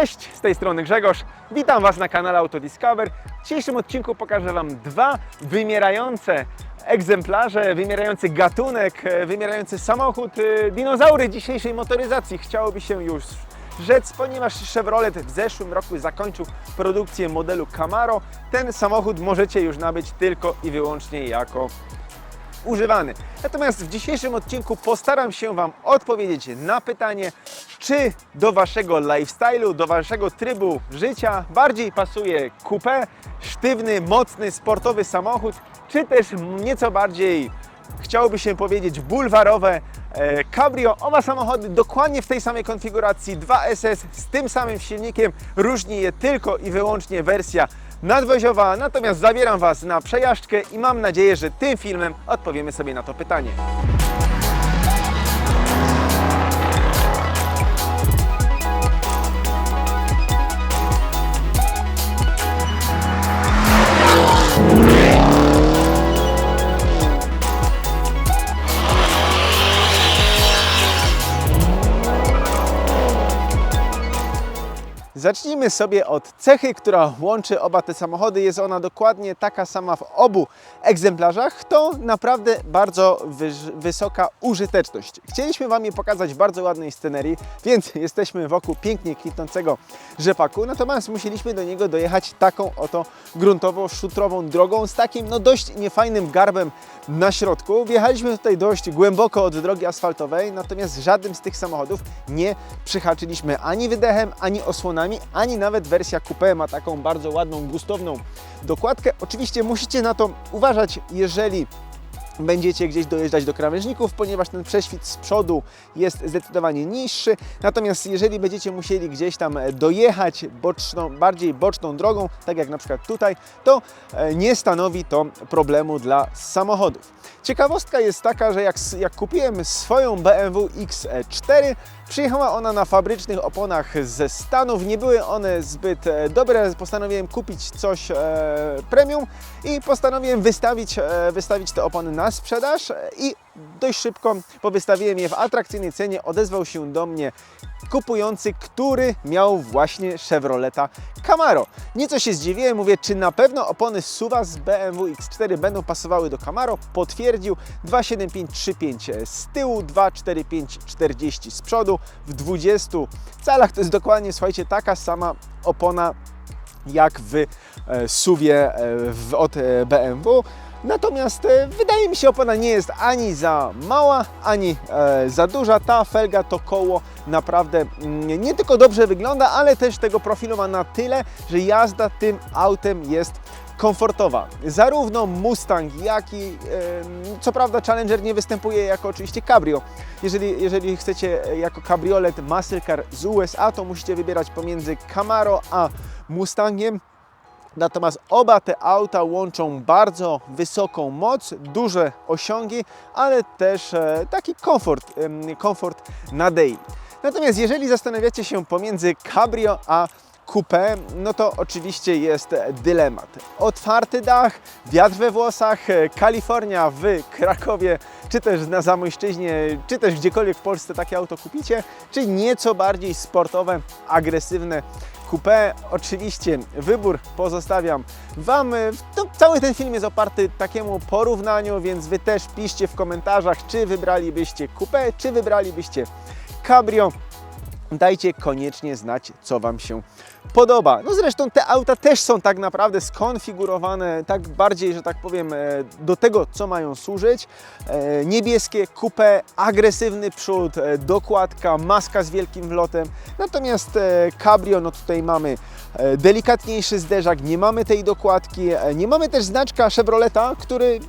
Cześć, z tej strony Grzegorz. Witam Was na kanale Autodiscover. W dzisiejszym odcinku pokażę Wam dwa wymierające egzemplarze, wymierający gatunek, e, wymierający samochód, e, dinozaury dzisiejszej motoryzacji. Chciałoby się już rzec, ponieważ Chevrolet w zeszłym roku zakończył produkcję modelu Camaro. Ten samochód możecie już nabyć tylko i wyłącznie jako używany. Natomiast w dzisiejszym odcinku postaram się Wam odpowiedzieć na pytanie, czy do Waszego lifestyle'u, do Waszego trybu życia bardziej pasuje coupé, sztywny, mocny, sportowy samochód, czy też nieco bardziej chciałoby się powiedzieć bulwarowe e, cabrio. Oba samochody dokładnie w tej samej konfiguracji 2SS z tym samym silnikiem. Różni je tylko i wyłącznie wersja nadwoziowa. Natomiast zabieram Was na przejażdżkę i mam nadzieję, że tym filmem odpowiemy sobie na to pytanie. Zacznijmy sobie od cechy, która łączy oba te samochody. Jest ona dokładnie taka sama w obu egzemplarzach. To naprawdę bardzo wysoka użyteczność. Chcieliśmy Wam je pokazać w bardzo ładnej scenerii, więc jesteśmy wokół pięknie kwitnącego rzepaku. Natomiast musieliśmy do niego dojechać taką oto gruntową, szutrową drogą z takim no dość niefajnym garbem na środku. Wjechaliśmy tutaj dość głęboko od drogi asfaltowej, natomiast żadnym z tych samochodów nie przyhaczyliśmy ani wydechem, ani osłonami, ani nawet wersja coupé ma taką bardzo ładną, gustowną dokładkę. Oczywiście musicie na to uważać, jeżeli będziecie gdzieś dojeżdżać do krawężników, ponieważ ten prześwit z przodu jest zdecydowanie niższy. Natomiast jeżeli będziecie musieli gdzieś tam dojechać boczną, bardziej boczną drogą, tak jak na przykład tutaj, to e, nie stanowi to problemu dla samochodów. Ciekawostka jest taka, że jak, jak kupiłem swoją BMW X4, przyjechała ona na fabrycznych oponach ze Stanów. Nie były one zbyt e, dobre. Postanowiłem kupić coś e, premium i postanowiłem wystawić, e, wystawić te opony na sprzedaż i dość szybko po wystawiłem je w atrakcyjnej cenie odezwał się do mnie kupujący, który miał właśnie Chevroleta Camaro. Nieco się zdziwiłem, mówię, czy na pewno opony Suva z BMW X4 będą pasowały do Camaro? Potwierdził 27535 z tyłu, 24540 z przodu w 20 calach. To jest dokładnie, słuchajcie, taka sama opona jak w e, suwie e, od e, BMW. Natomiast e, wydaje mi się, opona nie jest ani za mała, ani e, za duża. Ta felga to koło naprawdę mm, nie tylko dobrze wygląda, ale też tego profilu ma na tyle, że jazda tym autem jest komfortowa. Zarówno Mustang, jak i co prawda Challenger nie występuje jako oczywiście cabrio. Jeżeli, jeżeli chcecie e, jako kabriolet muscle car z USA, to musicie wybierać pomiędzy Camaro a Mustangiem. Natomiast oba te auta łączą bardzo wysoką moc, duże osiągi, ale też e, taki komfort, komfort na daily. Natomiast jeżeli zastanawiacie się pomiędzy cabrio a coupé, no to oczywiście jest dylemat. Otwarty dach, wiatr we włosach, e, Kalifornia w Krakowie, czy też na Zamojszczyźnie, czy też gdziekolwiek w Polsce takie auto kupicie, czy nieco bardziej sportowe, agresywne coupé. Oczywiście wybór pozostawiam Wam. No, cały ten film jest oparty takiemu porównaniu, więc Wy też piszcie w komentarzach, czy wybralibyście coupé, czy wybralibyście cabrio. Dajcie koniecznie znać, co Wam się podoba. No zresztą te auta też są tak naprawdę skonfigurowane tak bardziej, że tak powiem, e, do tego, co mają służyć. E, Niebieskie, kupę, agresywny przód, e, dokładka, maska z wielkim wlotem. Natomiast cabrio, no tutaj mamy delikatniejszy zderzak, nie mamy tej dokładki, nie mamy też znaczka Chevroleta, który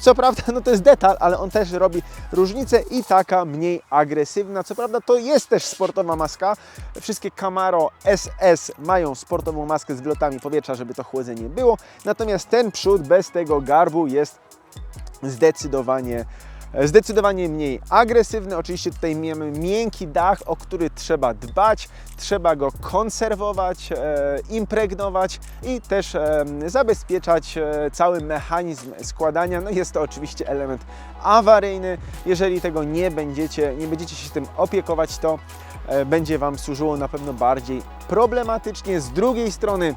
co prawda, no to jest detal, ale on też robi różnicę i taka mniej agresywna. Co prawda, to jest też sportowa maska. Wszystkie Camaro SS mają sportową maskę z wlotami powietrza, żeby to chłodzenie było. Natomiast ten przód bez tego garbu jest zdecydowanie Zdecydowanie mniej agresywny. Oczywiście tutaj mamy miękki dach, o który trzeba dbać, trzeba go konserwować, e, impregnować i też e, zabezpieczać e, cały mechanizm składania. No jest to oczywiście element awaryjny. Jeżeli tego nie będziecie, nie będziecie się tym opiekować, to będzie Wam służyło na pewno bardziej problematycznie. Z drugiej strony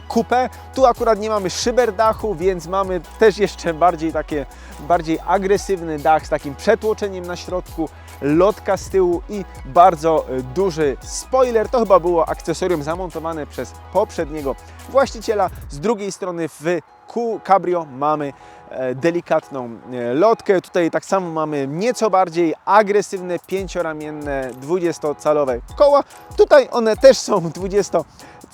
kupę. Tu akurat nie mamy szyber dachu, więc mamy też jeszcze bardziej takie, bardziej agresywny dach z takim przetłoczeniem na środku, lotka z tyłu i bardzo e, duży spoiler. To chyba było akcesorium zamontowane przez poprzedniego właściciela. Z drugiej strony w Q Cabrio mamy e, delikatną e, lotkę. Tutaj tak samo mamy nieco bardziej agresywne, pięcioramienne, 20-calowe koła. Tutaj one też są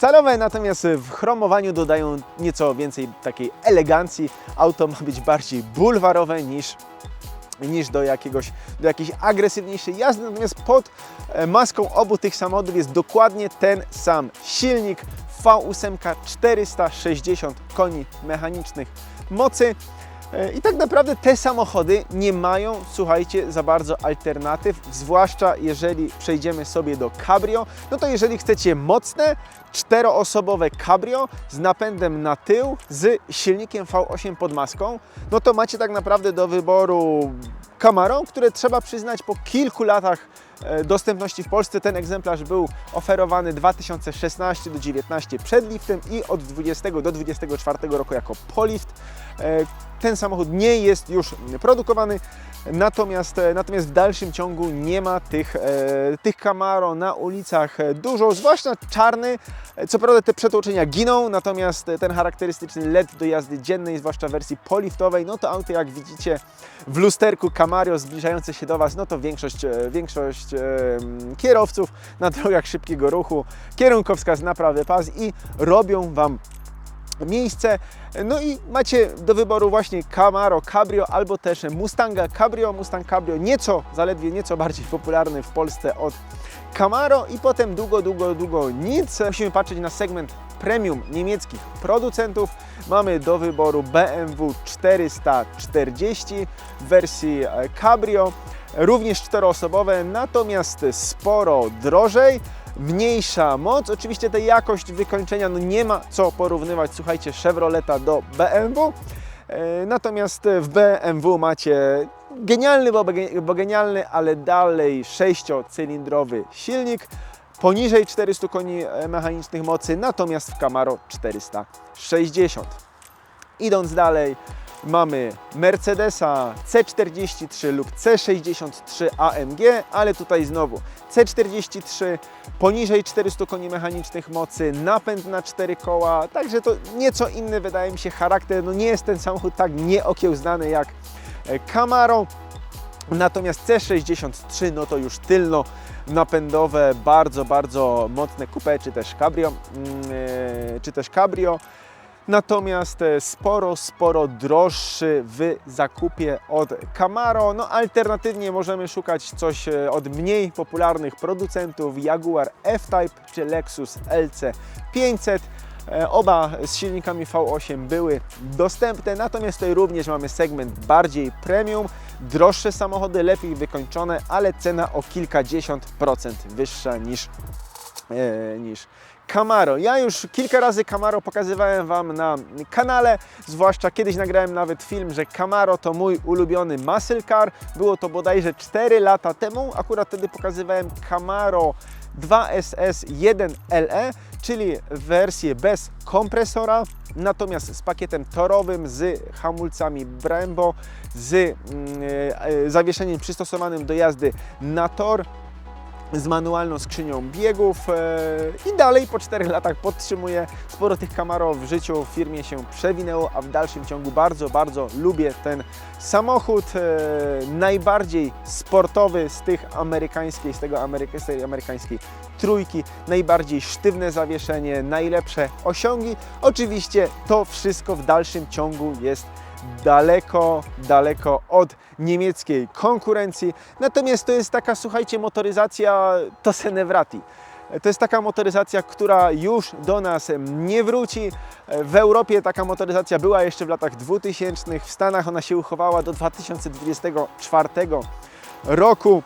20-calowe, natomiast w chromowaniu dodają nieco więcej takiej elegancji. Auto ma być bardziej bulwarowe niż niż do, jakiegoś, do jakiejś agresywniejszej jazdy. Natomiast pod e, maską obu tych samochodów jest dokładnie ten sam silnik V8 460 koni mechanicznych mocy. E, I tak naprawdę te samochody nie mają, słuchajcie, za bardzo alternatyw, zwłaszcza jeżeli przejdziemy sobie do cabrio. No to jeżeli chcecie mocne, czteroosobowe cabrio z napędem na tył, z silnikiem V8 pod maską, no to macie tak naprawdę do wyboru Camaro, które trzeba przyznać po kilku latach dostępności w Polsce. Ten egzemplarz był oferowany 2016 do 2019 przed liftem i od 20 do 24 roku jako polift. E, Ten samochód nie jest już produkowany, natomiast, e, natomiast w dalszym ciągu nie ma tych, e, tych Camaro na ulicach e, dużo, zwłaszcza czarny. Co prawda te przetłoczenia giną, natomiast ten charakterystyczny LED do jazdy dziennej, zwłaszcza w wersji poliftowej, no to auto jak widzicie w lusterku Camaro zbliżające się do Was, no to większość, większość kierowców na drogach szybkiego ruchu, kierunkowskaz naprawdę pas i robią Wam miejsce. No i macie do wyboru właśnie Camaro Cabrio albo też Mustanga Cabrio. Mustang Cabrio nieco, zaledwie nieco bardziej popularny w Polsce od Camaro i potem długo, długo, długo nic. Musimy patrzeć na segment premium niemieckich producentów. Mamy do wyboru BMW 440 w wersji e, Cabrio, również czteroosobowe, natomiast sporo drożej mniejsza moc. Oczywiście tej jakość wykończenia no nie ma co porównywać, słuchajcie, Chevroleta do BMW. E, Natomiast w BMW macie genialny, bo, ge- bo genialny, ale dalej sześciocylindrowy silnik, poniżej 400 koni e, mechanicznych mocy, natomiast w Camaro 460. Idąc dalej, mamy Mercedesa C43 lub C63 AMG, ale tutaj znowu C43 poniżej 400 koni mechanicznych mocy, napęd na 4 koła, także to nieco inny wydaje mi się charakter. No nie jest ten samochód tak nieokiełznany jak e, Camaro. Natomiast C63 no to już tylno napędowe, bardzo, bardzo mocne coupe, czy też cabrio, e, czy też cabrio. Natomiast e, sporo, sporo droższy w zakupie od Camaro. No alternatywnie możemy szukać coś e, od mniej popularnych producentów Jaguar F-Type czy Lexus LC500. E, Oba z silnikami V8 były dostępne, natomiast tutaj również mamy segment bardziej premium, droższe samochody, lepiej wykończone, ale cena o kilkadziesiąt procent wyższa niż, niż Camaro. Ja już kilka razy Camaro pokazywałem Wam na kanale, zwłaszcza kiedyś nagrałem nawet film, że Camaro to mój ulubiony muscle car. Było to bodajże 4 lata temu, akurat wtedy pokazywałem Camaro 2SS 1LE, czyli wersję bez kompresora, natomiast z pakietem torowym, z hamulcami Brembo, z e, zawieszeniem przystosowanym do jazdy na tor, z manualną skrzynią biegów e, i dalej po 4 latach podtrzymuję. Sporo tych Camaro w życiu w firmie się przewinęło, a w dalszym ciągu bardzo, bardzo lubię ten samochód. E, najbardziej sportowy z tych amerykańskiej, z tego ameryka, z tej amerykańskiej trójki, najbardziej sztywne zawieszenie, najlepsze osiągi. Oczywiście to wszystko w dalszym ciągu jest daleko, daleko od niemieckiej konkurencji. Natomiast to jest taka, słuchajcie, motoryzacja Tosenewrati. To jest taka motoryzacja, która już do nas nie wróci. W Europie taka motoryzacja była jeszcze w latach 2000. W Stanach ona się uchowała do 2024 roku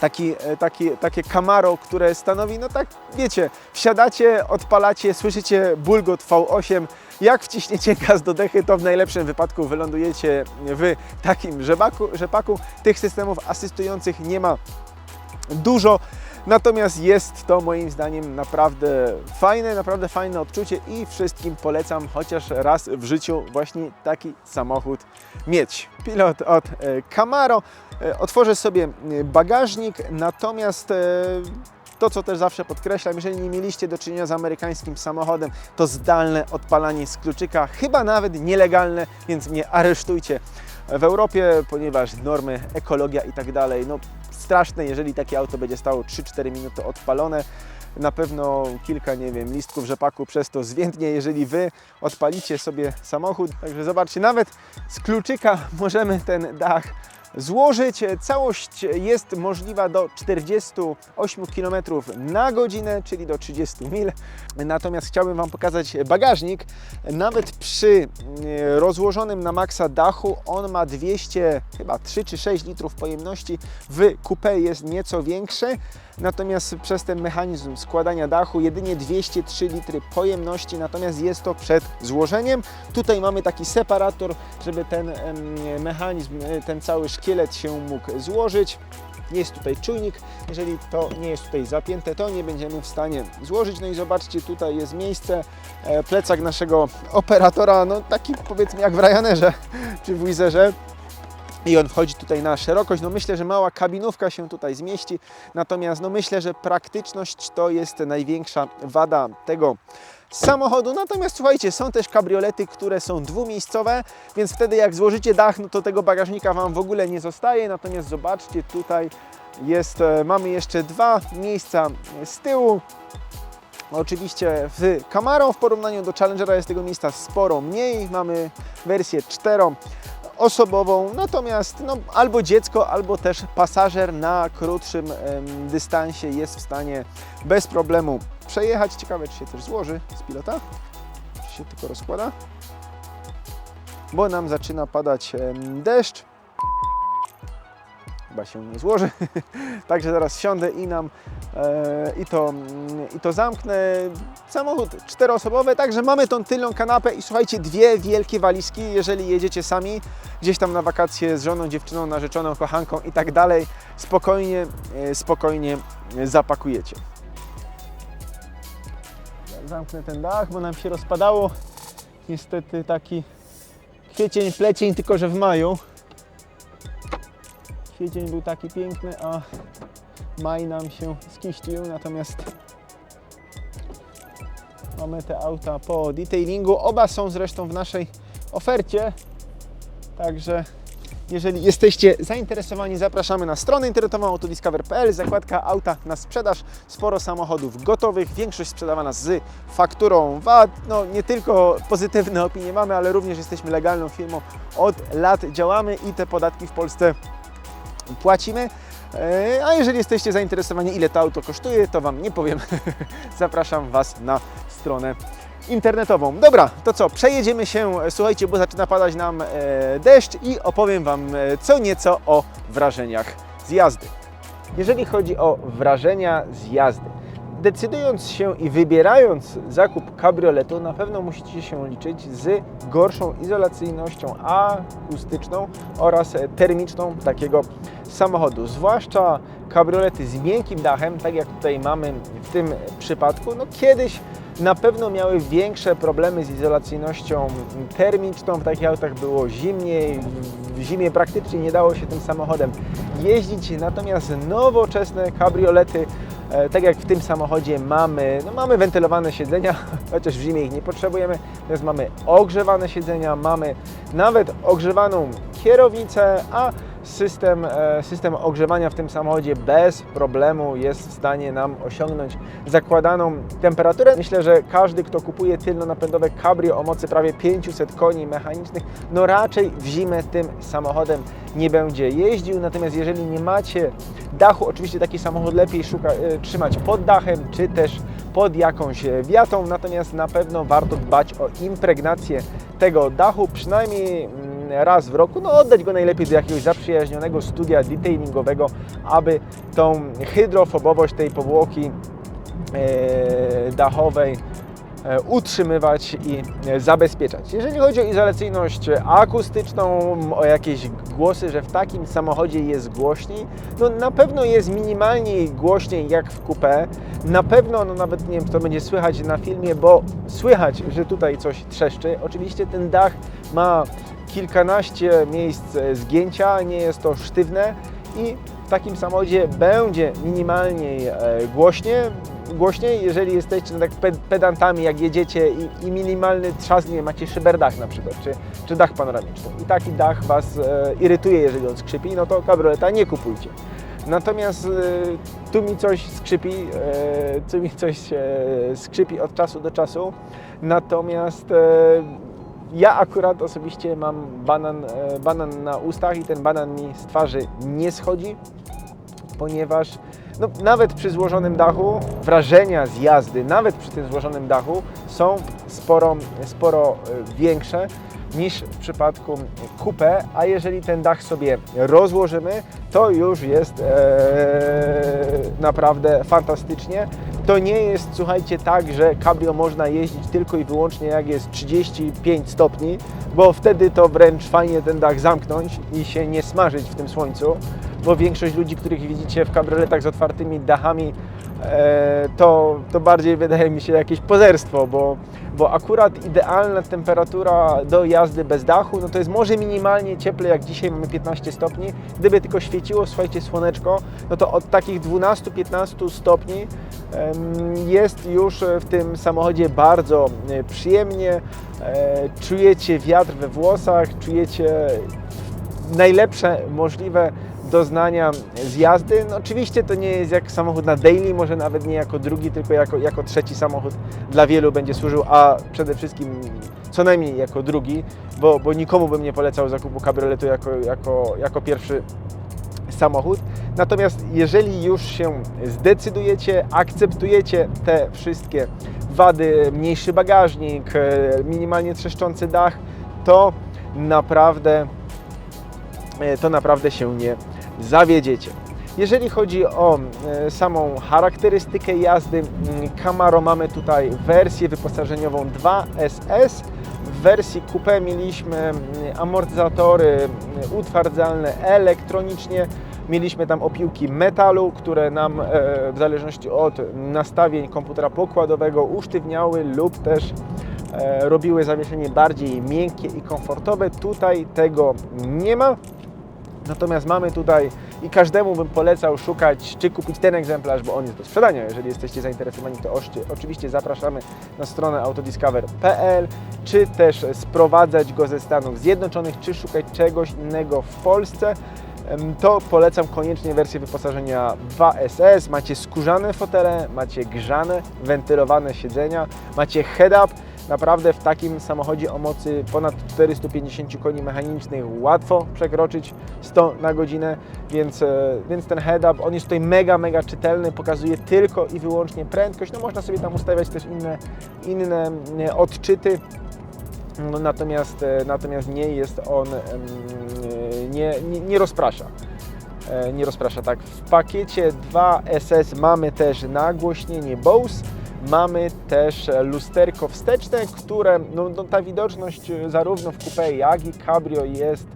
taki, e, taki, takie Camaro, które stanowi, no tak wiecie, wsiadacie, odpalacie, słyszycie bulgot V8, jak wciśniecie gaz do dechy, to w najlepszym wypadku wylądujecie w takim rzepaku, rzepaku. Tych systemów asystujących nie ma dużo. Natomiast jest to moim zdaniem naprawdę fajne, naprawdę fajne odczucie i wszystkim polecam chociaż raz w życiu właśnie taki samochód mieć. Pilot od e, Camaro. E, Otworzę sobie e, bagażnik, natomiast to, co też zawsze podkreślam, jeżeli nie mieliście do czynienia z amerykańskim samochodem, to zdalne odpalanie z kluczyka, chyba nawet nielegalne, więc nie aresztujcie w Europie, ponieważ normy, ekologia i tak dalej, no straszne, jeżeli takie auto będzie stało 3-4 minuty odpalone. Na pewno kilka, nie wiem, listków rzepaku przez to zwiędnie, jeżeli Wy odpalicie sobie samochód. Także zobaczcie, nawet z kluczyka możemy ten dach złożyć. Całość jest możliwa do 48 km na godzinę, czyli do 30 mil. Natomiast chciałbym Wam pokazać bagażnik. Nawet przy e, rozłożonym na maksa dachu on ma 200, chyba 3 czy 6 litrów pojemności. W coupé jest nieco większy. Natomiast przez ten mechanizm składania dachu jedynie 203 litry pojemności, natomiast jest to przed złożeniem. Tutaj mamy taki separator, żeby ten mechanizm, e, ten cały szkielet się mógł złożyć. Jest tutaj czujnik, jeżeli to nie jest tutaj zapięte, to nie będziemy w stanie złożyć. No i zobaczcie, tutaj jest miejsce, e, plecak naszego operatora, no taki powiedzmy jak w Ryanerze czy w Wizerze i on wchodzi tutaj na szerokość. No myślę, że mała kabinówka się tutaj zmieści, natomiast no myślę, że praktyczność to jest największa wada tego samochodu. Natomiast słuchajcie, są też kabriolety, które są dwumiejscowe, więc wtedy jak złożycie dach, no to tego bagażnika Wam w ogóle nie zostaje. Natomiast zobaczcie, tutaj jest, e, mamy jeszcze dwa miejsca z tyłu. Oczywiście w Camaro w porównaniu do Challengera jest tego miejsca sporo mniej. Mamy wersję czteroosobową, natomiast no, albo dziecko, albo też pasażer na krótszym dystansie jest w stanie bez problemu przejechać. Ciekawe, czy się też złoży z pilota, czy się tylko rozkłada, bo nam zaczyna padać deszcz. Chyba się nie złoży, także zaraz wsiądę i nam e, i, to, mm, i to zamknę. Samochód czteroosobowy, także mamy tą tylną kanapę i słuchajcie, dwie wielkie walizki, jeżeli jedziecie sami gdzieś tam na wakacje z żoną, dziewczyną, narzeczoną, kochanką i tak dalej, spokojnie, e, spokojnie zapakujecie. Zamknę ten dach, bo nam się rozpadało. Niestety taki kwiecień, plecień, tylko że w maju. Kwiecień był taki piękny, a maj nam się skiścił, natomiast mamy te auta po detailingu. Oba są zresztą w naszej ofercie, także jeżeli jesteście zainteresowani, zapraszamy na stronę internetową autodiscover.pl, zakładka auta na sprzedaż, sporo samochodów gotowych, większość sprzedawana z fakturą VAT. No nie tylko pozytywne opinie mamy, ale również jesteśmy legalną firmą, od lat działamy i te podatki w Polsce płacimy. E, A jeżeli jesteście zainteresowani, ile to auto kosztuje, to Wam nie powiem. Zapraszam Was na stronę internetową. Dobra, to co, przejedziemy się, słuchajcie, bo zaczyna padać nam e, deszcz i opowiem Wam e, co nieco o wrażeniach z jazdy. Jeżeli chodzi o wrażenia z jazdy, decydując się i wybierając zakup kabrioletu, na pewno musicie się liczyć z gorszą izolacyjnością akustyczną oraz termiczną takiego samochodu. Zwłaszcza kabriolety z miękkim dachem, tak jak tutaj mamy w tym przypadku, no kiedyś na pewno miały większe problemy z izolacyjnością termiczną. W takich autach było zimniej, w zimie praktycznie nie dało się tym samochodem jeździć. Natomiast nowoczesne kabriolety, e, tak jak w tym samochodzie mamy, no mamy wentylowane siedzenia, chociaż w zimie ich nie potrzebujemy. Natomiast mamy ogrzewane siedzenia, mamy nawet ogrzewaną kierownicę, a system, e, system ogrzewania w tym samochodzie bez problemu jest w stanie nam osiągnąć zakładaną temperaturę. Myślę, że każdy, kto kupuje tylnonapędowe cabrio o mocy prawie 500 koni mechanicznych, no raczej w zimę tym samochodem nie będzie jeździł. Natomiast jeżeli nie macie dachu, oczywiście taki samochód lepiej szuka, e, trzymać pod dachem, czy też pod jakąś wiatą, natomiast na pewno warto dbać o impregnację tego dachu, przynajmniej mm, raz w roku, no oddać go najlepiej do jakiegoś zaprzyjaźnionego studia detailingowego, aby tą hydrofobowość tej powłoki e, dachowej utrzymywać i e, zabezpieczać. Jeżeli chodzi o izolacyjność akustyczną, o jakieś głosy, że w takim samochodzie jest głośniej, no na pewno jest minimalnie głośniej jak w coupé. Na pewno, no nawet nie wiem, to będzie słychać na filmie, bo słychać, że tutaj coś trzeszczy. Oczywiście ten dach ma kilkanaście miejsc e, zgięcia, nie jest to sztywne i w takim samochodzie będzie minimalnie głośnie, głośniej, jeżeli jesteście no, tak pe- pedantami, jak jedziecie i, i minimalny trzask, nie macie szyberdach na przykład, czy, czy dach panoramiczny i taki dach Was e, irytuje, jeżeli on skrzypi, no to kabrioleta nie kupujcie. Natomiast e, tu mi coś skrzypi, e, tu mi coś e, skrzypi od czasu do czasu, natomiast e, ja akurat osobiście mam banan, e, banan na ustach i ten banan mi z twarzy nie schodzi, ponieważ no, nawet przy złożonym dachu wrażenia z jazdy, nawet przy tym złożonym dachu są sporo, sporo e, większe niż w przypadku coupé, a jeżeli ten dach sobie rozłożymy, to już jest e, naprawdę fantastycznie. To nie jest, słuchajcie, tak, że cabrio można jeździć tylko i wyłącznie jak jest 35 stopni, bo wtedy to wręcz fajnie ten dach zamknąć i się nie smażyć w tym słońcu, bo większość ludzi, których widzicie w kabrioletach z otwartymi dachami, e, to, to bardziej wydaje mi się jakieś pozerstwo, bo, bo akurat idealna temperatura do jazdy bez dachu, no to jest może minimalnie cieple, jak dzisiaj mamy 15 stopni. Gdyby tylko świeciło, słuchajcie, słoneczko, no to od takich 12-15 stopni jest już w tym samochodzie bardzo e, przyjemnie. E, Czujecie wiatr we włosach, czujecie najlepsze możliwe doznania z jazdy. No oczywiście to nie jest jak samochód na daily, może nawet nie jako drugi, tylko jako, jako trzeci samochód dla wielu będzie służył, a przede wszystkim co najmniej jako drugi, bo, bo nikomu bym nie polecał zakupu kabrioletu jako, jako, jako pierwszy samochód. Natomiast jeżeli już się zdecydujecie, akceptujecie te wszystkie wady, mniejszy bagażnik, e, minimalnie trzeszczący dach, to naprawdę e, to naprawdę się nie zawiedziecie. Jeżeli chodzi o e, samą charakterystykę jazdy, mm, Camaro mamy tutaj wersję wyposażeniową 2SS. W wersji coupé mieliśmy mm, amortyzatory mm, utwardzalne elektronicznie. Mieliśmy tam opiłki metalu, które nam e, w zależności od nastawień komputera pokładowego usztywniały lub też e, robiły zawieszenie bardziej miękkie i komfortowe. Tutaj tego nie ma. Natomiast mamy tutaj i każdemu bym polecał szukać, czy kupić ten egzemplarz, bo on jest do sprzedania. Jeżeli jesteście zainteresowani, to oście- oczywiście zapraszamy na stronę autodiscover.pl, czy też sprowadzać go ze Stanów Zjednoczonych, czy szukać czegoś innego w Polsce. To polecam koniecznie wersję wyposażenia 2SS. Macie skórzane fotele, macie grzane, wentylowane siedzenia, macie head-up. Naprawdę w takim samochodzie o mocy ponad 450 koni mechanicznych łatwo przekroczyć 100 na godzinę, więc, e, więc ten head-up, on jest tutaj mega, mega czytelny, pokazuje tylko i wyłącznie prędkość. No można sobie tam ustawiać też inne, inne e, odczyty, no, natomiast, e, natomiast nie jest on, nie, nie, nie rozprasza. Nie rozprasza tak. W pakiecie 2SS mamy też nagłośnienie Bose, mamy też e, lusterko wsteczne, które, no, no ta widoczność e, zarówno w coupé jak i cabrio jest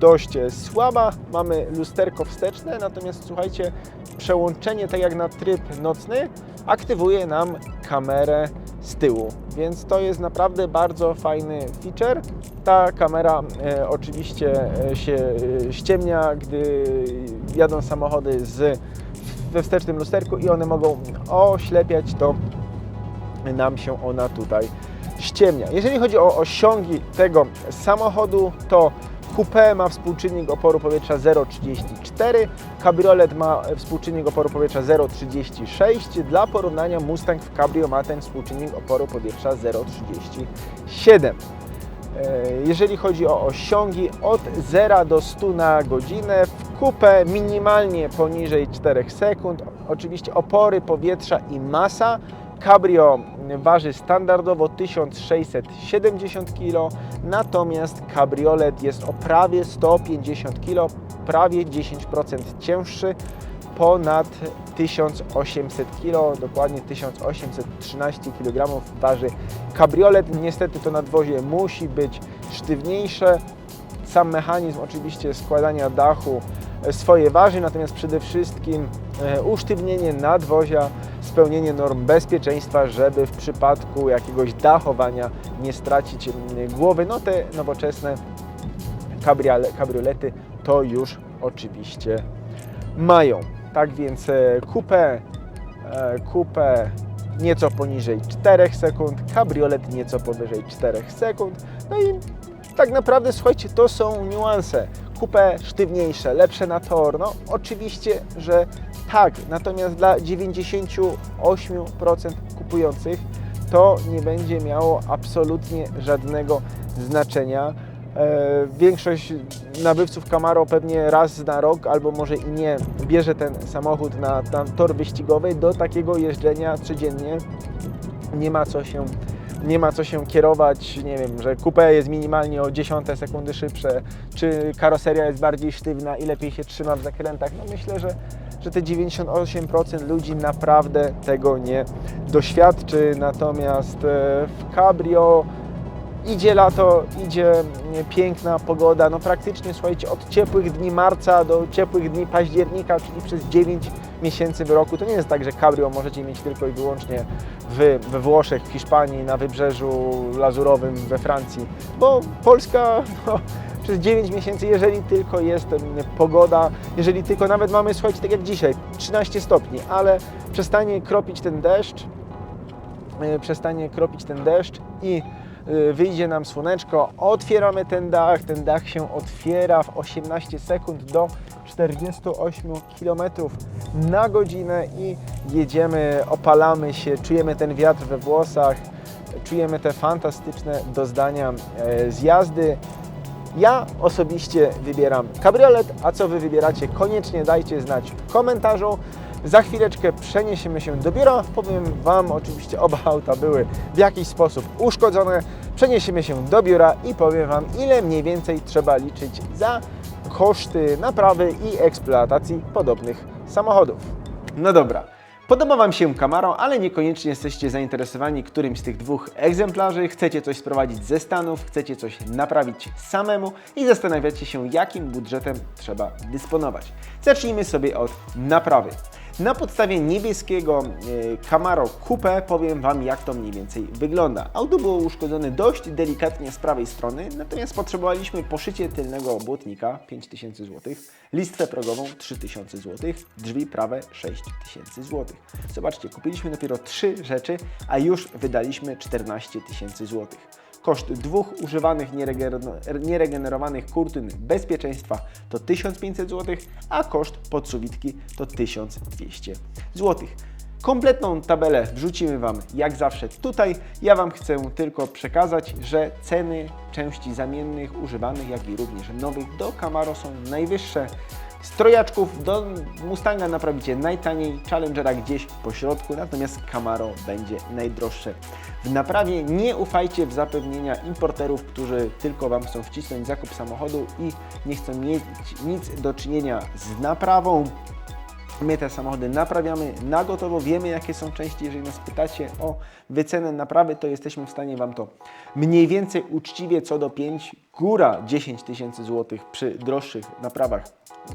dość e, słaba. Mamy lusterko wsteczne, natomiast słuchajcie, przełączenie tak jak na tryb nocny aktywuje nam kamerę z tyłu, więc to jest naprawdę bardzo fajny feature. Ta kamera e, oczywiście się ściemnia, gdy jadą samochody z, we wstecznym lusterku i one mogą oślepiać, to nam się ona tutaj ściemnia. Jeżeli chodzi o osiągi tego samochodu, to Coupé ma współczynnik oporu powietrza 0,34, kabriolet ma współczynnik oporu powietrza 0,36. Dla porównania Mustang w Cabrio ma ten współczynnik oporu powietrza 0,37. E, Jeżeli chodzi o osiągi od 0 do 100 na godzinę, w kupę minimalnie poniżej 4 sekund. Oczywiście opory powietrza i masa. Cabrio waży standardowo 1670 kg, natomiast kabriolet jest o prawie 150 kg, prawie 10% cięższy. ponad 1800 kg, dokładnie 1813 kg waży kabriolet. Niestety to nadwozie musi być sztywniejsze. Sam mechanizm oczywiście składania dachu swoje waży, natomiast przede wszystkim e, usztywnienie nadwozia, spełnienie norm bezpieczeństwa, żeby w przypadku jakiegoś dachowania nie stracić głowy. No te nowoczesne kabriole, kabriolety to już oczywiście mają. Tak więc e, kupę, e, kupę nieco poniżej 4 sekund, kabriolet nieco powyżej 4 sekund. No i tak naprawdę słuchajcie, to są niuanse. Kupę sztywniejsze, lepsze na tor. No oczywiście, że tak. Natomiast dla 98% kupujących to nie będzie miało absolutnie żadnego znaczenia. E, Większość nabywców Camaro pewnie raz na rok, albo może i nie, bierze ten samochód na, na tor wyścigowy do takiego jeżdżenia codziennie. Nie ma co się nie ma co się kierować, nie wiem, że coupe jest minimalnie o 10 sekundy szybsze, czy karoseria jest bardziej sztywna i lepiej się trzyma w zakrętach. No myślę, że, że te 98% ludzi naprawdę tego nie doświadczy. Natomiast e, w cabrio idzie lato, idzie mm, piękna pogoda, no praktycznie słuchajcie, od ciepłych dni marca do ciepłych dni października, czyli przez 9 miesięcy w roku. To nie jest tak, że cabrio możecie mieć tylko i wyłącznie w, we Włoszech, w Hiszpanii, na wybrzeżu lazurowym we Francji, bo Polska no, przez 9 miesięcy, jeżeli tylko jest pogoda, jeżeli tylko nawet mamy, słuchajcie, tak jak dzisiaj, 13 stopni, ale przestanie kropić ten deszcz, e, przestanie kropić ten deszcz i wyjdzie nam słoneczko, otwieramy ten dach, ten dach się otwiera w 18 sekund do 48 km na godzinę i jedziemy, opalamy się, czujemy ten wiatr we włosach, czujemy te fantastyczne doznania e, z jazdy. Ja osobiście wybieram kabriolet, a co Wy wybieracie, koniecznie dajcie znać w komentarzu. Za chwileczkę przeniesiemy się do biura. Powiem Wam, oczywiście oba auta były w jakiś sposób uszkodzone. Przeniesiemy się do biura i powiem Wam, ile mniej więcej trzeba liczyć za koszty naprawy i eksploatacji podobnych samochodów. No dobra. Podoba Wam się Camaro, ale niekoniecznie jesteście zainteresowani którymś z tych dwóch egzemplarzy, chcecie coś sprowadzić ze Stanów, chcecie coś naprawić samemu i zastanawiacie się, jakim budżetem trzeba dysponować. Zacznijmy sobie od naprawy. Na podstawie niebieskiego e, Camaro Coupe powiem Wam, jak to mniej więcej wygląda. Auto było uszkodzone dość delikatnie z prawej strony, natomiast potrzebowaliśmy poszycie tylnego błotnika 5000 zł, listwę progową 3000 zł, drzwi prawe 6000 zł. Zobaczcie, kupiliśmy dopiero trzy rzeczy, a już wydaliśmy 14 tysięcy złotych. Koszt dwóch używanych nieregener- nieregenerowanych kurtyn bezpieczeństwa to 1500 zł, a koszt podsuwitki to 1200 zł. Kompletną tabelę wrzucimy Wam jak zawsze tutaj. Ja Wam chcę tylko przekazać, że ceny części zamiennych, używanych, jak i również nowych do Camaro są najwyższe. Strojaczków do Mustanga naprawicie najtaniej, Challengera gdzieś po środku, natomiast Camaro będzie najdroższe. W naprawie nie ufajcie w zapewnienia importerów, którzy tylko Wam chcą wcisnąć zakup samochodu i nie chcą mieć nic do czynienia z naprawą. My te samochody naprawiamy na gotowo, wiemy jakie są części. Jeżeli nas pytacie o wycenę naprawy, to jesteśmy w stanie Wam to mniej więcej uczciwie co do 5, góra 10 tysięcy złotych przy droższych naprawach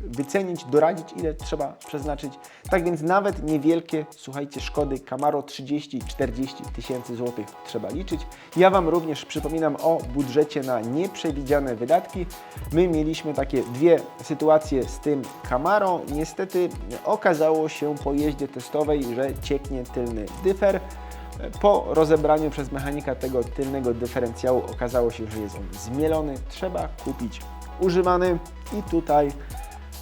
wycenić, doradzić ile trzeba przeznaczyć. Tak więc nawet niewielkie, słuchajcie, szkody Camaro 30-40 tysięcy złotych trzeba liczyć. Ja Wam również przypominam o budżecie na nieprzewidziane wydatki. My mieliśmy takie dwie sytuacje z tym Camaro. Niestety okazało się po jeździe testowej, że cieknie tylny dyfer. Po rozebraniu przez mechanika tego tylnego dyferencjału okazało się, że jest on zmielony. Trzeba kupić używany i tutaj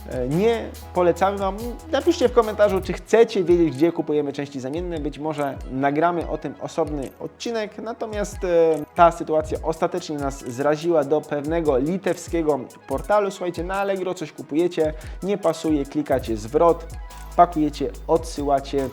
e, nie polecamy Wam. Napiszcie w komentarzu, czy chcecie wiedzieć, gdzie kupujemy części zamienne. Być może nagramy o tym osobny odcinek. Natomiast e, ta sytuacja ostatecznie nas zraziła do pewnego litewskiego portalu. Słuchajcie, na Allegro coś kupujecie, nie pasuje, klikacie zwrot, pakujecie, odsyłacie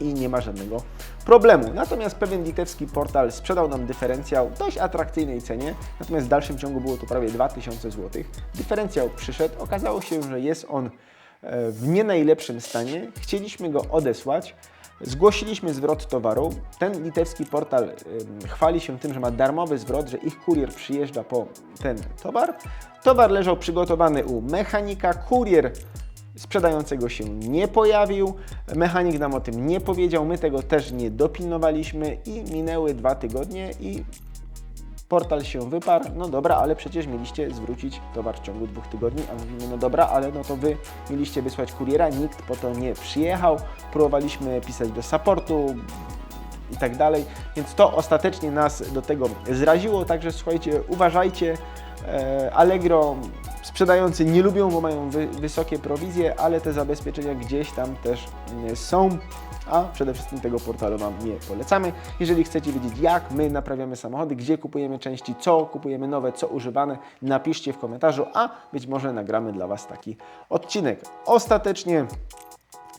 i nie ma żadnego problemu. Natomiast pewien litewski portal sprzedał nam dyferencjał w dość atrakcyjnej cenie, natomiast w dalszym ciągu było to prawie 2000 zł. Dyferencjał przyszedł, okazało się, że jest on e, w nie najlepszym stanie. Chcieliśmy go odesłać. Zgłosiliśmy zwrot towaru. Ten litewski portal em, chwali się tym, że ma darmowy zwrot, że ich kurier przyjeżdża po ten towar. Towar leżał przygotowany u mechanika, kurier sprzedającego się nie pojawił, mechanik nam o tym nie powiedział, my tego też nie dopilnowaliśmy i minęły dwa tygodnie i portal się wyparł, no dobra, ale przecież mieliście zwrócić towar w ciągu dwóch tygodni, a mówimy, no dobra, ale no to Wy mieliście wysłać kuriera, nikt po to nie przyjechał, próbowaliśmy pisać do supportu i tak dalej, więc to ostatecznie nas do tego zraziło, także słuchajcie, uważajcie, e, Allegro sprzedający nie lubią, bo mają wy, wysokie prowizje, ale te zabezpieczenia gdzieś tam też mm, są, a przede wszystkim tego portalu Wam nie polecamy. Jeżeli chcecie wiedzieć, jak my naprawiamy samochody, gdzie kupujemy części, co kupujemy nowe, co używane, napiszcie w komentarzu, a być może nagramy dla Was taki odcinek. Ostatecznie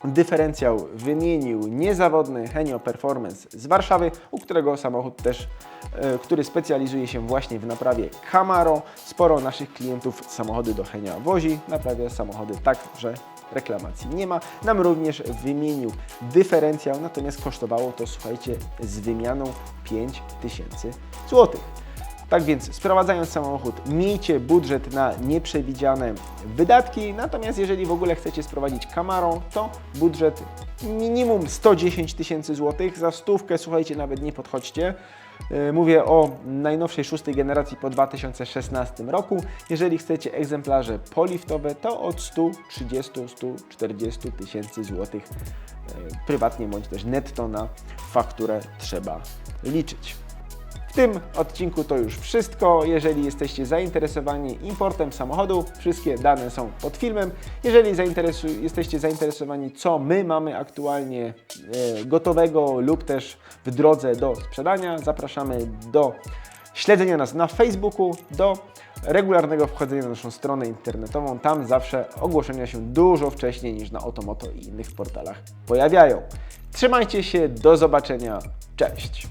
Dyferencjał wymienił niezawodny Henio Performance z Warszawy, u którego samochód też, e, który specjalizuje się właśnie w naprawie Camaro. Sporo naszych klientów samochody do Henia wozi, naprawia samochody tak, że reklamacji nie ma. Nam również wymienił dyferencjał, natomiast kosztowało to, słuchajcie, z wymianą 5000 zł. Tak więc sprowadzając samochód, miejcie budżet na nieprzewidziane wydatki, natomiast jeżeli w ogóle chcecie sprowadzić Camaro, to budżet minimum 110 tysięcy złotych. Za stówkę, słuchajcie, nawet nie podchodźcie. Yy, Mówię o najnowszej szóstej generacji po 2016 roku. Jeżeli chcecie egzemplarze poliftowe, to od 130-140 tysięcy złotych yy, prywatnie bądź też netto na fakturę trzeba liczyć. Tym odcinku to już wszystko. Jeżeli jesteście zainteresowani importem samochodu, wszystkie dane są pod filmem. Jeżeli zainteresu- jesteście zainteresowani, co my mamy aktualnie e, gotowego lub też w drodze do sprzedania, zapraszamy do śledzenia nas na Facebooku, do regularnego wchodzenia na naszą stronę internetową. Tam zawsze ogłoszenia się dużo wcześniej niż na Otomoto i innych portalach pojawiają. Trzymajcie się, do zobaczenia, cześć!